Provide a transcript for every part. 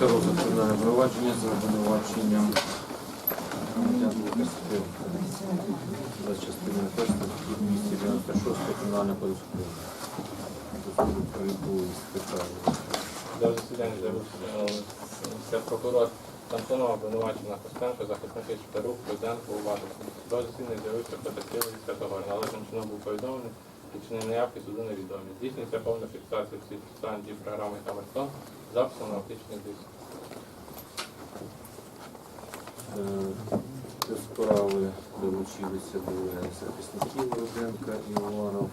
Розгляд кримінального провадження за обвинуваченням громадян Лукасів за частиною першої статті 296 Кримінального кодексу України. До засідання з'явився прокурор Антонова обвинувачена Костенко, захисники Шпарук, Руденко, Уватовський. До засідання з'явився зі Святогор. Належним чином був повідомлений, чинні неявки суду невідомі. Здійснюється повна фіксація всіх стан дій програми Камертон, записом на оптичний диск. До справи долучилися двоє захисників Руденка і Іванов.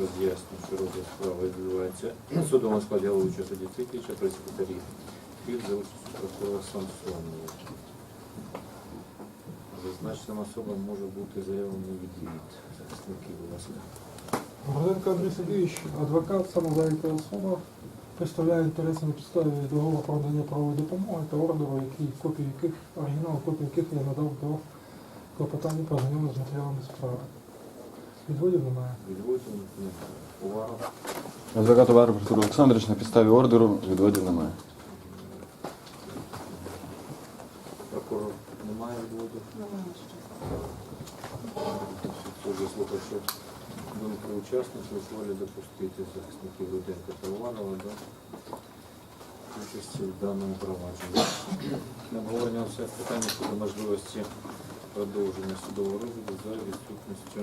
Роз'яснює, що розгляд справи відбувається в судовому складі головуючого судді Цикіча при секретарі ФІЛ за участю прокурора Самсонова. Зазначеним особам може бути заявлений відвід захисників, будь ласка. Горденко Андрій Сергійович, адвокат, самозайнята особа, представляє інтереси на підставі договору про надання правової допомоги та ордеру, які, копії яких, оригінал копії яких я надав до клопотання про знайомлення з матеріалами справи. Відводів немає. Відводів не увага. Адвокат Уваров Артур Олександрович на підставі ордеру відводів немає. Прокурор немає відводів. Думки учасників, волі допустити захисників Руденка та Іванова до участі в даному провадженні. На обговорення все питання щодо можливості продовження судового розгляду за відсутністю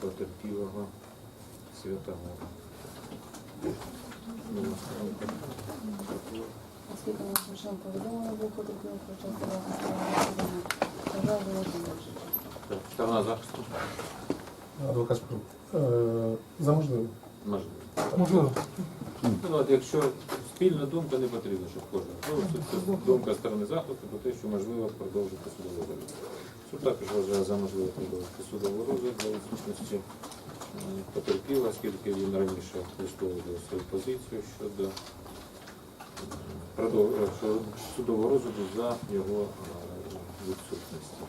потерпілого Святогора. Будь. Оскільки нас причому повідомлено був потерпілий про час жаль, було продовжено. Сторона захисту. Адвокат Спрук. За можливо. Можливо. Можливо. Ну, от якщо спільна думка не потрібно, щоб кожен. Ну, думка сторони захисту про те, що можливо продовжити судовий розгляд. Суд також вважає за можливе продовжити судовий розгляд за відсутності е, потерпіла, оскільки він раніше висловлював свою позицію щодо е, е, судового розгляду за його відсутності.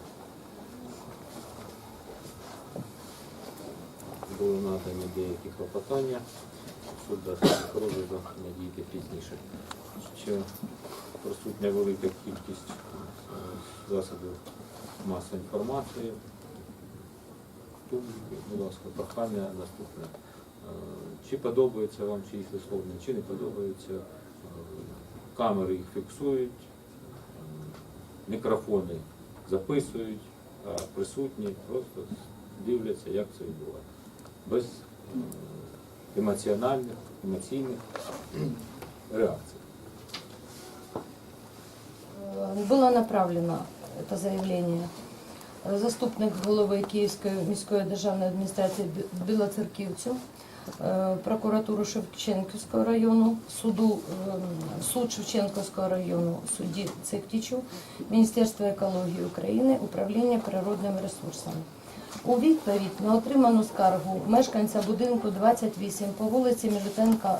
Були надані деякі клопотання. Суд дасть розгляду надійти пізніше. Ще присутня велика кількість засобів масової інформації. Будь ласка, прохання наступне. Е, Чи подобається вам чиїсь висловлення, чи не подобається. Е, Камери їх фіксують, е, мікрофони записують, а присутні просто дивляться, як це відбувається. Без емоціональних, емоційних реакций. Э, Было направлено это заявление э, заступник голови Київської міської державної адміністрації Білоцерківцю, е, прокуратуру Шевченківського району, суду, ем, суд Шевченківського району, судді Цектічу, Міністерство екології України, управління природними ресурсами. У відповідь на отриману скаргу мешканця будинку 28 по вулиці Мілютенка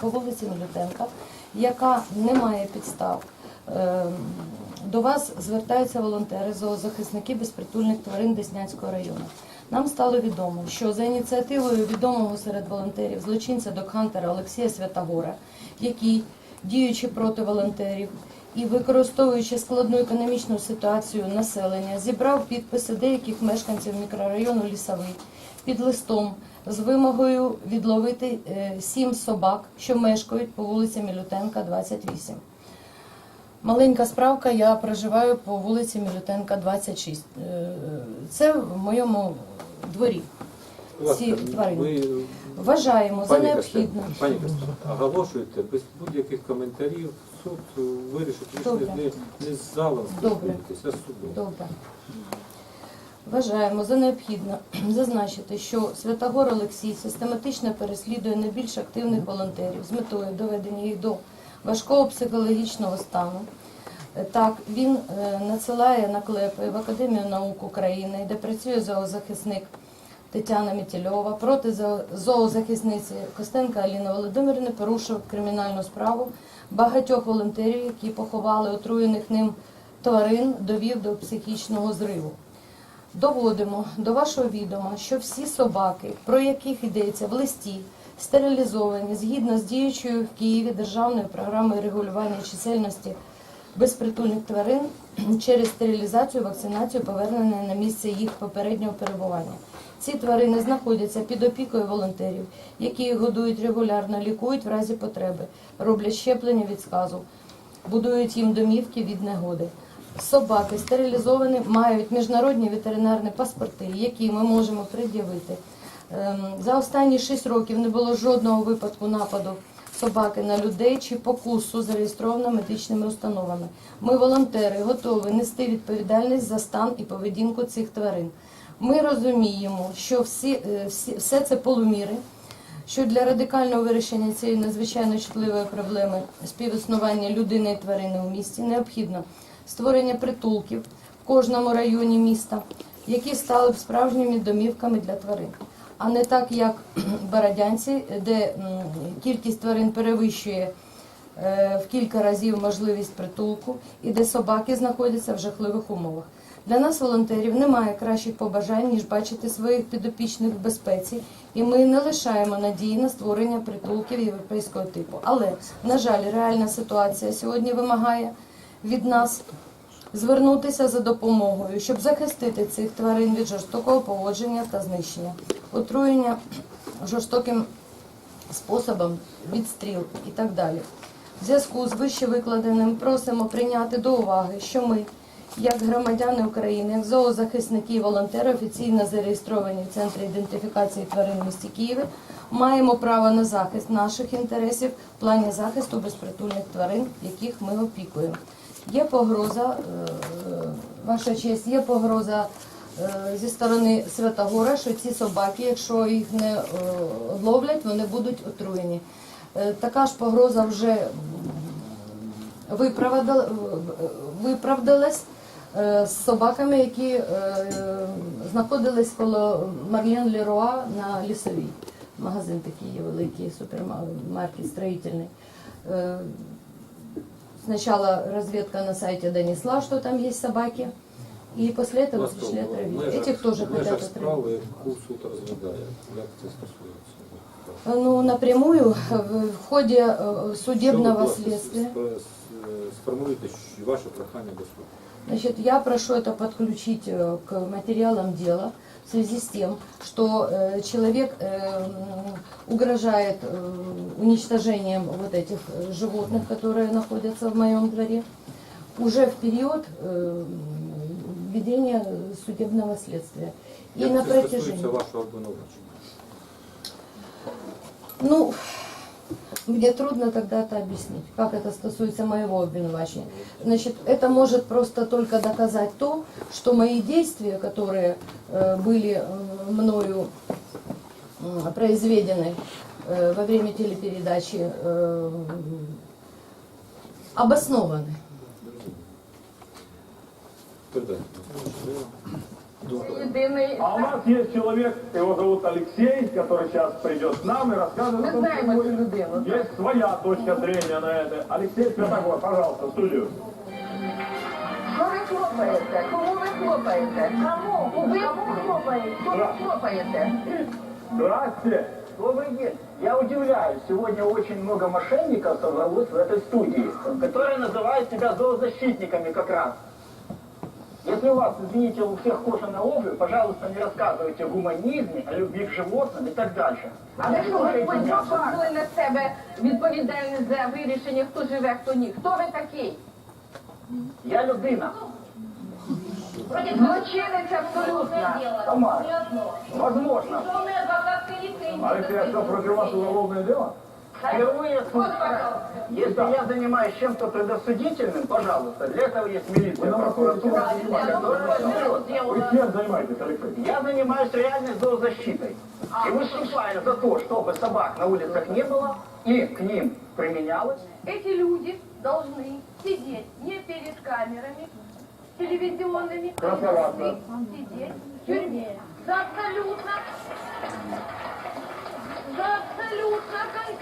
по вулиці Мілютенка, яка не має підстав. До вас звертаються волонтери, зоозахисники безпритульних тварин Деснянського району. Нам стало відомо, що за ініціативою відомого серед волонтерів злочинця докхантера Олексія Святогора, який, діючи проти волонтерів і використовуючи складну економічну ситуацію населення, зібрав підписи деяких мешканців мікрорайону Лісовий під листом з вимогою відловити е, сім собак, що мешкають по вулиці Мілютенка, 28. Маленька справка, я проживаю по вулиці Мілютенка, 26. Е, Це в моєму дворі. Ці тварини. Вважаємо за необхідне. Пані Костя, оголошуєте без будь-яких коментарів, суд е, вирішить, Добре. не, не з залом Добре. а з судом. Добре. Вважаємо за необхідне зазначити, що Святогор Олексій систематично переслідує найбільш активних волонтерів з метою доведення їх до важкого психологічного стану. Е, Так, він е, надсилає наклепи в Академію наук України, де працює зоозахисник Тетяна Мітільова проти зоозахисниці Костенка Аліни Володимирівни порушив кримінальну справу багатьох волонтерів, які поховали отруєних ним тварин, довів до психічного зриву. Доводимо до вашого відома, що всі собаки, про яких йдеться в листі, стерилізовані згідно з діючою в Києві державною програмою регулювання чисельності безпритульних тварин через стерилізацію, вакцинацію, повернення на місце їх попереднього перебування. Ці тварини знаходяться під опікою волонтерів, які їх годують регулярно, лікують в разі потреби, роблять щеплення від сказу, будують їм домівки від негоди. Собаки стерилізовані мають міжнародні ветеринарні паспорти, які ми можемо пред'явити. Ем, За останні 6 років не було жодного випадку нападу собаки на людей чи покусу зареєстровано медичними установами. Ми, волонтери, готові нести відповідальність за стан і поведінку цих тварин. Ми розуміємо, що всі, е, всі, все це полуміри, що для радикального вирішення цієї надзвичайно чутливої проблеми співіснування людини і тварини у місті необхідно створення притулків в кожному районі міста, які стали б справжніми домівками для тварин. А не так, як Бородянці, де кількість тварин перевищує е, в кілька разів можливість притулку і де собаки знаходяться в жахливих умовах. Для нас, волонтерів, немає кращих побажань, ніж бачити своїх підопічних в безпеці, і ми не лишаємо надії на створення притулків європейського типу. Але, на жаль, реальна ситуація сьогодні вимагає від нас звернутися за допомогою, щоб захистити цих тварин від жорстокого поводження та знищення, отруєння жорстоким способом відстріл і так далі. В зв'язку з вище викладеним просимо прийняти до уваги, що ми, як громадяни України, як зоозахисники і волонтери, офіційно зареєстровані в Центрі ідентифікації тварин в місті Києві, маємо право на захист наших інтересів в плані захисту безпритульних тварин, яких ми опікуємо. Є погроза, е, ваша честь, є погроза е, зі сторони Святогора, що ці собаки, якщо їх не е, одловлять, вони будуть отруєні. Така ж погроза вже виправдалась з собаками, які знаходились коло Марлен Леруа на лісовій. Магазин такий є великий, супермаркет строительный. Э, Сначала разведка на сайте донесла, что там есть собаки, и после Будь этого ласка, пришли в отравить. межах- Этих тоже в межах хотят отравить. справи, яку суд розглядає, як це стосується? Ну, напрямую в в ходе э, Що ви, судебного будь ласка, следствия. Спро- с- Сформулюйте щ- ваше прохання до суду. Значит, я прошу это подключить э, к материалам дела в связи с тем, что э, человек э, угрожает э, уничтожением вот этих э, животных, которые находятся в моем дворе, уже в период э, ведения судебного следствия. И Як на це протяжении. стосується вашого обвинувачення? Ну, мне трудно тогда это объяснить, как это стосуется моего обвинувачения. Значит, это может просто только доказать то, что мои действия, которые э, были э, мною произведены э, во время телепередачи, обоснованы. Передайте. А у нас есть человек, его зовут Алексей, который сейчас придет к нам и расскажет о том, знаем что эту людину. есть своя точка зрения на это. Алексей Святогор, пожалуйста, в студию. Що ви хлопаєте? Кому ви хлопаєте? Кому? Ви хлопаєте? Кому хлопаєте? Здрасте. Добрый день. Я удивляюсь, сегодня очень много мошенников собралось в этой студии, которые называют себя зоозащитниками как раз. Если у вас, извините, у всех кожаная обувь, пожалуйста, не рассказывайте о гуманизме, о любви к животным и так дальше. А ви що Господь. Бог взяли на себе відповідальність за вирішення, хто живе, хто ні? Хто ви такий? Я людина. Злочинець абсолютно. Тамара. Возможно. А если что, против вас уголовное дело? Впервые слышу. Если я занимаюсь чем-то предосудительным, пожалуйста, для этого есть милиция, прокуратура. Вы чем занимаетесь, Алексей? Я занимаюсь реальной зоозащитой. И выступаю за то, чтобы собак на улицах не было и к ним применялось. Эти люди должны сидеть не перед камерами телевизионными, Красоваться. сидеть в тюрьме за абсолютно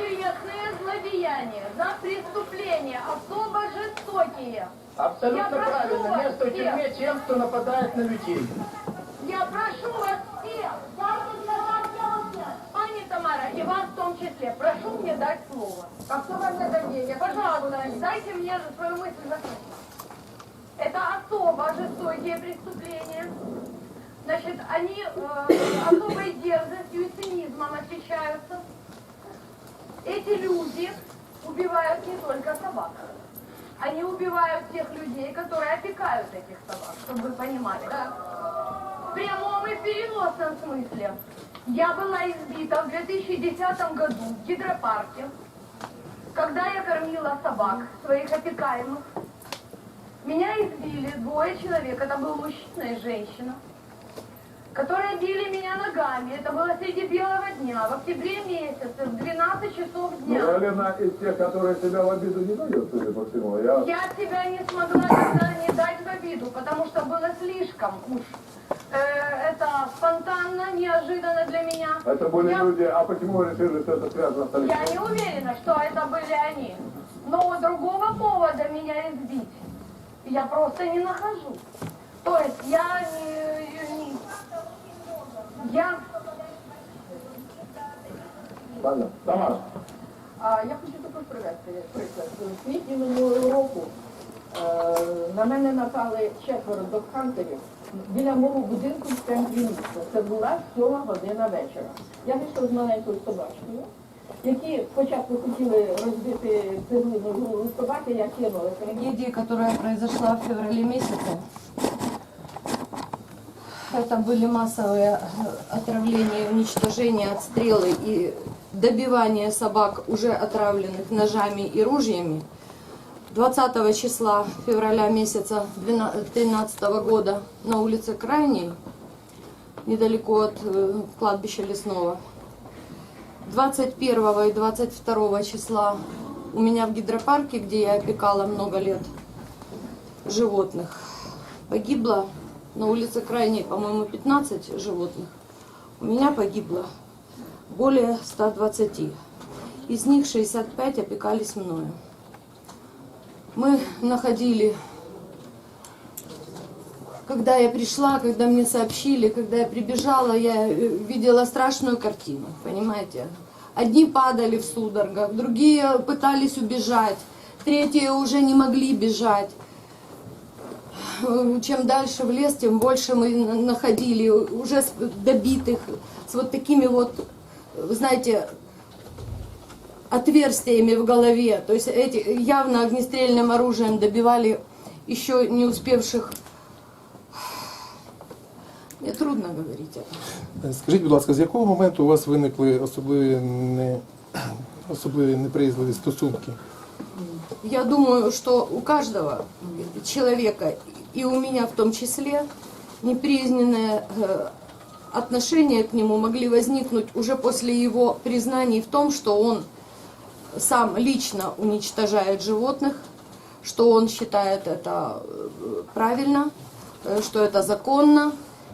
конкретные злодеяния, за преступления особо жестокие. Абсолютно Я правильно. Место в тюрьме тем, кто нападает на людей. Я прошу вас всех, пани Тамара, и вас в том числе, прошу мне дать слово. А хто вам? Я Пожалуйста, дайте мне свою мысль закончить. Это особо жестокие преступления. Значит, они э, особой дерзостью и цинизмом отличаются. Эти люди убивают не только собак. Они убивают тех людей, которые опекают этих собак, чтобы вы понимали. В прямом и переносном смысле. Я была избита в 2010 году в гидропарке, когда я кормила собак, своих опекаемых. Меня избили двое человек, это был мужчина и женщина, которые били меня ногами. Это было среди белого дня, в октябре месяце, в 12 часов Ну, дня. Галина из тех, которые тебя в обиду не дают, судя по всему. Я... Я тебя не смогла тогда не дать в обиду, потому что было слишком уж э, это спонтанно, неожиданно для меня. Это были Я- люди, а почему вы решили, что это связано с Я Алексеем? не уверена, что это были они. Но другого повода меня избить я просто не нахожу. То есть я не... не- я... А я хочу також привести приклад. У квітні минулого року е, на мене напали четверо докхантерів біля мого будинку в центрі міста. Це була сьома година вечора. Я вийшла з маленькою собачкою, які спочатку хотіли розбити цеглину голову собаки, я кинула трагедии, которая произошла в феврале месяце. Это были массовые э, отравления, уничтожения, отстрелы и добивание собак, уже отравленных ножами и ружьями. 20 числа февраля месяца 2013 года на улице Крайней, недалеко от э, кладбища Лесного, 21 и 22 числа у меня в гидропарке, где я опекала много лет животных, погибло на улице Крайней, по-моему, 15 животных. У меня погибло более 120. Из них 65 опекались мною. Мы находили, когда я пришла, когда мне сообщили, когда я прибежала, я э, видела страшную картину, понимаете? Одни падали в судорогах, другие пытались убежать, третьи уже не могли бежать. Э, Чем дальше в лес, тем больше мы на- находили уже с- добитых, с вот такими вот, вы знаете, отверстиями в голове. То есть эти явно огнестрельным оружием добивали еще не успевших. Мне трудно говорить это. Скажіть, будь ласка, з якого моменту у вас виникли особливі не особливі неприязливі стосунки? Я думаю, что у каждого человека, и у меня в том числе, неприязненное э, отношения к нему могли возникнуть уже после его признаний в том, что он сам лично уничтожает животных, что он считает это э, правильно, э, что это законно,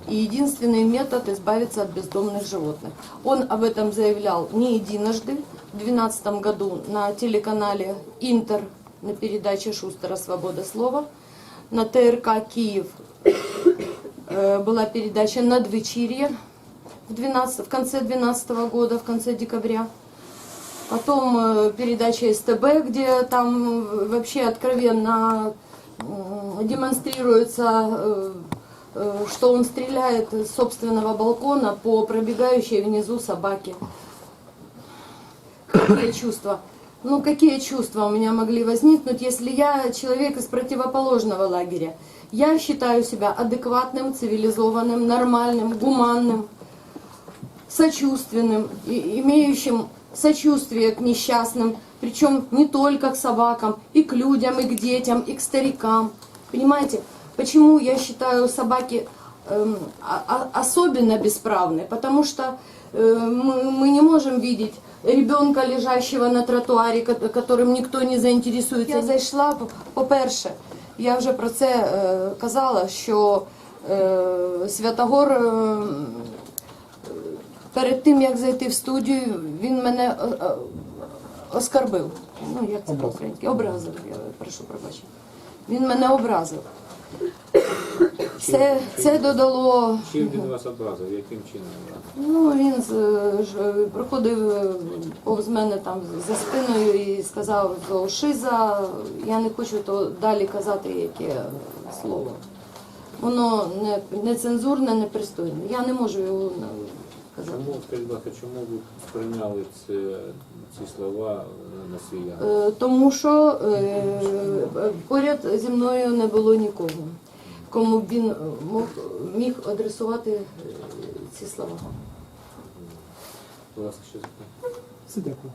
и единственный метод избавиться от бездомных животных. Он об этом заявлял не единожды. В 2012 году на телеканале Интер на передаче Шустера «Свобода слова», на ТРК «Киев» э, была передача «Надвечерье», в, 12, в конце 2012 года, в конце декабря. Потом э, передача СТБ, где там э, вообще откровенно демонстрируется, что он стреляет с собственного балкона по пробегающей внизу собаке. Какие чувства? Ну, какие чувства у меня могли возникнуть, если я человек из противоположного лагеря? Я считаю себя адекватным, цивилизованным, нормальным, гуманным, сочувственным, и- имеющим сочувствие к несчастным, причем не только к собакам, и к людям, и к детям, и к старикам. Понимаете, почему я считаю собаки эм, а- а- особенно бесправны? Потому что э, мы, мы не можем видеть ребенка, лежащего на тротуаре, ко- которым никто не заінтересується. Я зайшла, по- по-перше, я вже про це е, казала, що е, Святогор е, перед тим, як зайти в студію, він мене е, е, оскарбив. Ну, як це по-українськи? Образив, я прошу пробачення. Він мене образив. Це, це додало. Чим він вас образив, яким чином? Ну, він з- ж, проходив е, повз мене там за спиною і сказав що шиза. Я не хочу то далі казати яке слово. Воно не, не цензурне, не. Я не можу його на-. Чому, скажіть, будь ласка, чому ви сприйняли ці, ці слова е, на свій? Е, Тому що е, поряд зі мною не було нікого, кому б він мог, міг адресувати ці слова. Будь ласка, що запитання? Все дякую.